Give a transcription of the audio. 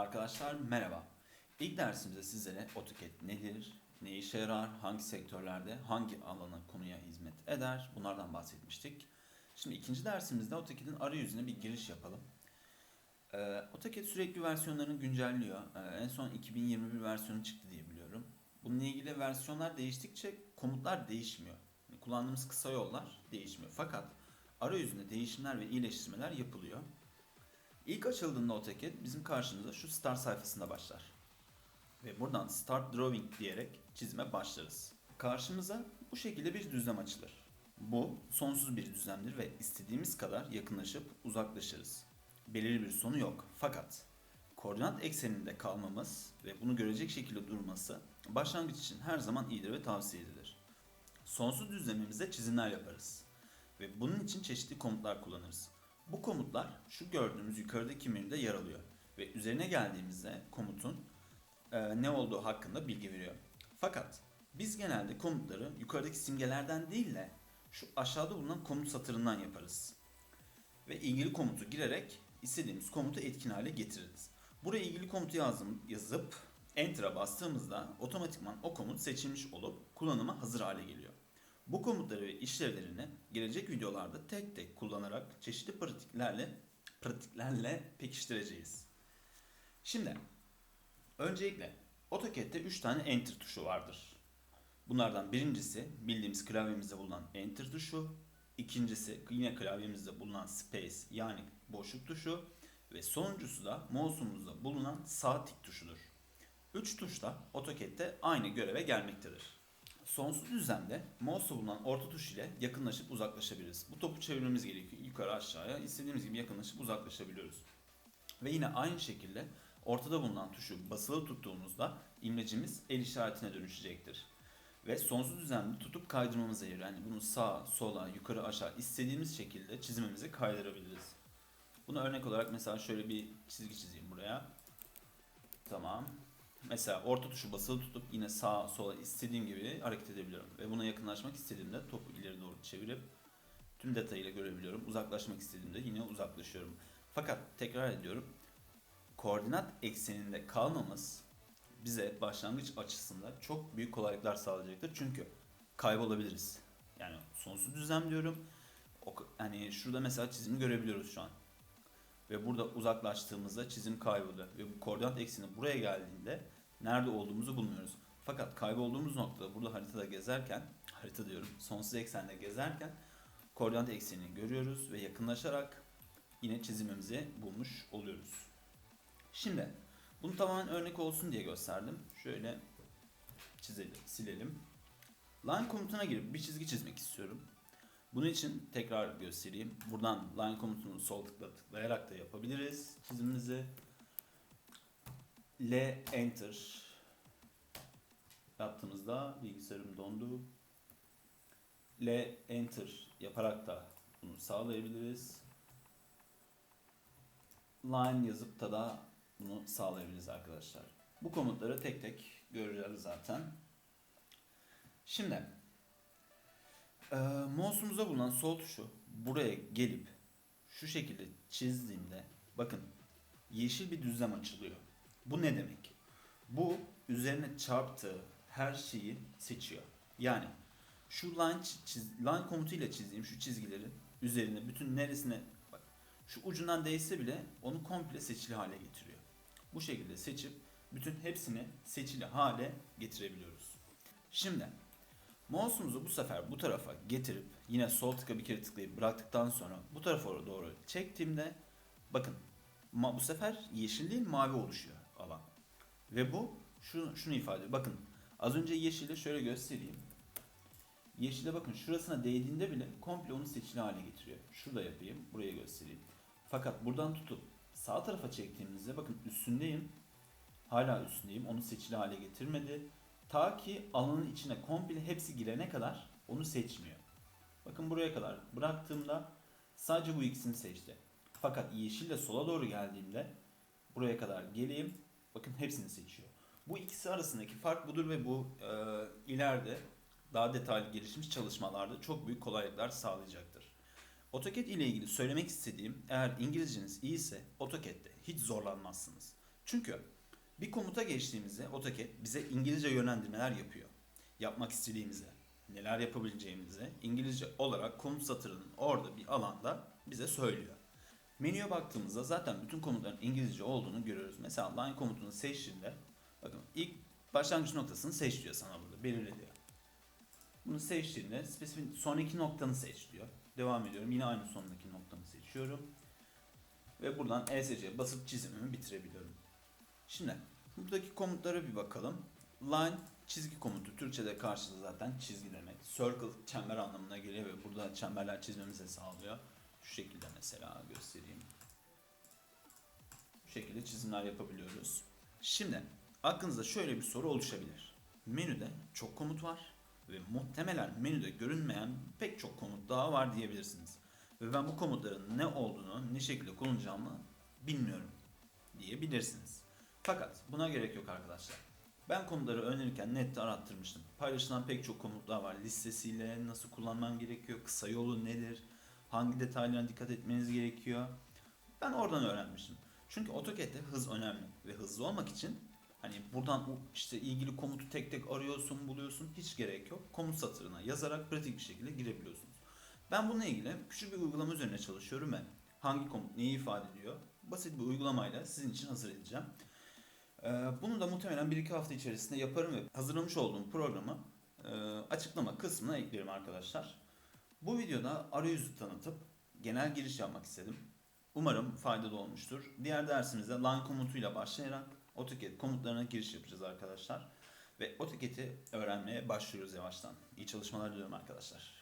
Arkadaşlar merhaba. İlk dersimizde sizlere AutoCAD nedir, ne işe yarar, hangi sektörlerde, hangi alana, konuya hizmet eder bunlardan bahsetmiştik. Şimdi ikinci dersimizde AutoCAD'in arayüzüne bir giriş yapalım. Ee, AutoCAD sürekli versiyonlarını güncelliyor. Ee, en son 2021 versiyonu çıktı diye biliyorum. Bununla ilgili versiyonlar değiştikçe komutlar değişmiyor. Yani kullandığımız kısa yollar değişmiyor. Fakat arayüzünde değişimler ve iyileştirmeler yapılıyor. İlk açıldığında AutoCAD bizim karşımıza şu Start sayfasında başlar. Ve buradan Start Drawing diyerek çizime başlarız. Karşımıza bu şekilde bir düzlem açılır. Bu sonsuz bir düzlemdir ve istediğimiz kadar yakınlaşıp uzaklaşırız. Belirli bir sonu yok. Fakat koordinat ekseninde kalmamız ve bunu görecek şekilde durması başlangıç için her zaman iyidir ve tavsiye edilir. Sonsuz düzlemimizde çizimler yaparız. Ve bunun için çeşitli komutlar kullanırız. Bu komutlar şu gördüğümüz yukarıdaki menüde yer alıyor. Ve üzerine geldiğimizde komutun e, ne olduğu hakkında bilgi veriyor. Fakat biz genelde komutları yukarıdaki simgelerden değil de şu aşağıda bulunan komut satırından yaparız. Ve ilgili komutu girerek istediğimiz komutu etkin hale getiririz. Buraya ilgili komutu yazdım, yazıp Enter'a bastığımızda otomatikman o komut seçilmiş olup kullanıma hazır hale geliyor. Bu komutları ve işlevlerini gelecek videolarda tek tek kullanarak çeşitli pratiklerle pratiklerle pekiştireceğiz. Şimdi öncelikle AutoCAD'de 3 tane Enter tuşu vardır. Bunlardan birincisi bildiğimiz klavyemizde bulunan Enter tuşu, ikincisi yine klavyemizde bulunan Space yani boşluk tuşu ve sonuncusu da mouse'umuzda bulunan sağ tik tuşudur. 3 tuş da AutoCAD'de aynı göreve gelmektedir. Sonsuz düzlemde mouse'la bulunan orta tuş ile yakınlaşıp uzaklaşabiliriz. Bu topu çevirmemiz gerekiyor. Yukarı aşağıya istediğimiz gibi yakınlaşıp uzaklaşabiliyoruz. Ve yine aynı şekilde ortada bulunan tuşu basılı tuttuğumuzda imlecimiz el işaretine dönüşecektir. Ve sonsuz düzlemde tutup kaydırmamıza yarıyor. Yani bunu sağa, sola, yukarı, aşağı istediğimiz şekilde çizimimizi kaydırabiliriz. Buna örnek olarak mesela şöyle bir çizgi çizeyim buraya. Tamam. Mesela orta tuşu basılı tutup yine sağa sola istediğim gibi hareket edebiliyorum. Ve buna yakınlaşmak istediğimde topu ileri doğru çevirip tüm detayıyla görebiliyorum. Uzaklaşmak istediğimde yine uzaklaşıyorum. Fakat tekrar ediyorum. Koordinat ekseninde kalmamız bize başlangıç açısında çok büyük kolaylıklar sağlayacaktır. Çünkü kaybolabiliriz. Yani sonsuz düzlem diyorum. Hani şurada mesela çizimi görebiliyoruz şu an. Ve burada uzaklaştığımızda çizim kayboluyor. Ve bu koordinat ekseni buraya geldiğinde nerede olduğumuzu bulmuyoruz. Fakat kaybolduğumuz noktada burada haritada gezerken, harita diyorum sonsuz eksende gezerken koordinat eksenini görüyoruz ve yakınlaşarak yine çizimimizi bulmuş oluyoruz. Şimdi bunu tamamen örnek olsun diye gösterdim. Şöyle çizelim, silelim. Line komutuna girip bir çizgi çizmek istiyorum. Bunun için tekrar göstereyim. Buradan line komutunu sol tıkla tıklayarak da yapabiliriz çizimimizi. L enter yaptığımızda bilgisayarım dondu. L enter yaparak da bunu sağlayabiliriz. Line yazıp da da bunu sağlayabiliriz arkadaşlar. Bu komutları tek tek göreceğiz zaten. Şimdi e, mouse'umuzda bulunan sol tuşu buraya gelip şu şekilde çizdiğimde bakın yeşil bir düzlem açılıyor. Bu ne demek? Bu üzerine çarptığı her şeyi seçiyor. Yani şu line, çiz, line komutuyla çizdiğim şu çizgileri üzerine bütün neresine bak şu ucundan değse bile onu komple seçili hale getiriyor. Bu şekilde seçip bütün hepsini seçili hale getirebiliyoruz. Şimdi mouse'umuzu bu sefer bu tarafa getirip yine sol tıka bir kere tıklayıp bıraktıktan sonra bu tarafa doğru çektiğimde bakın bu sefer yeşil değil mavi oluşuyor alan. Ve bu şunu, şunu ifade ediyor. Bakın az önce yeşili şöyle göstereyim. Yeşile bakın şurasına değdiğinde bile komple onu seçili hale getiriyor. Şurada yapayım, buraya göstereyim. Fakat buradan tutup sağ tarafa çektiğimizde bakın üstündeyim. Hala üstündeyim. Onu seçili hale getirmedi. Ta ki alanın içine komple hepsi girene kadar onu seçmiyor. Bakın buraya kadar bıraktığımda sadece bu ikisini seçti. Fakat yeşille sola doğru geldiğimde buraya kadar geleyim. Bakın hepsini seçiyor. Bu ikisi arasındaki fark budur ve bu e, ileride daha detaylı gelişmiş çalışmalarda çok büyük kolaylıklar sağlayacaktır. AutoCAD ile ilgili söylemek istediğim eğer İngilizceniz iyiyse AutoCAD'de hiç zorlanmazsınız. Çünkü bir komuta geçtiğimizde AutoCAD bize İngilizce yönlendirmeler yapıyor. Yapmak istediğimizi, neler yapabileceğimizi İngilizce olarak komut satırının orada bir alanda bize söylüyor. Menüye baktığımızda zaten bütün komutların İngilizce olduğunu görüyoruz. Mesela line komutunu seçtiğinde bakın ilk başlangıç noktasını seç diyor sana burada belirle diyor. Bunu seçtiğinde spesifik sonraki noktanı seç diyor. Devam ediyorum. Yine aynı sondaki noktamı seçiyorum. Ve buradan ESC'ye basıp çizimimi bitirebiliyorum. Şimdi buradaki komutlara bir bakalım. Line çizgi komutu Türkçe'de karşılığı zaten çizgi demek. Circle çember anlamına geliyor ve burada çemberler çizmemizi sağlıyor. Şu şekilde mesela göstereyim. Bu şekilde çizimler yapabiliyoruz. Şimdi aklınızda şöyle bir soru oluşabilir. Menüde çok komut var ve muhtemelen menüde görünmeyen pek çok komut daha var diyebilirsiniz. Ve ben bu komutların ne olduğunu, ne şekilde kullanacağımı bilmiyorum diyebilirsiniz. Fakat buna gerek yok arkadaşlar. Ben komutları öğrenirken nette arattırmıştım. Paylaşılan pek çok komutlar var. Listesiyle nasıl kullanman gerekiyor, kısa yolu nedir, hangi detaylara dikkat etmeniz gerekiyor. Ben oradan öğrenmiştim. Çünkü AutoCAD'de hız önemli ve hızlı olmak için hani buradan işte ilgili komutu tek tek arıyorsun, buluyorsun hiç gerek yok. Komut satırına yazarak pratik bir şekilde girebiliyorsunuz. Ben bununla ilgili küçük bir uygulama üzerine çalışıyorum ve hangi komut neyi ifade ediyor basit bir uygulamayla sizin için hazır edeceğim. Ee, Bunu da muhtemelen 1-2 hafta içerisinde yaparım ve hazırlamış olduğum programı e, açıklama kısmına eklerim arkadaşlar. Bu videoda arayüzü tanıtıp genel giriş yapmak istedim. Umarım faydalı olmuştur. Diğer dersimizde line komutuyla başlayarak AutoCAD komutlarına giriş yapacağız arkadaşlar. Ve AutoCAD'i öğrenmeye başlıyoruz yavaştan. İyi çalışmalar diliyorum arkadaşlar.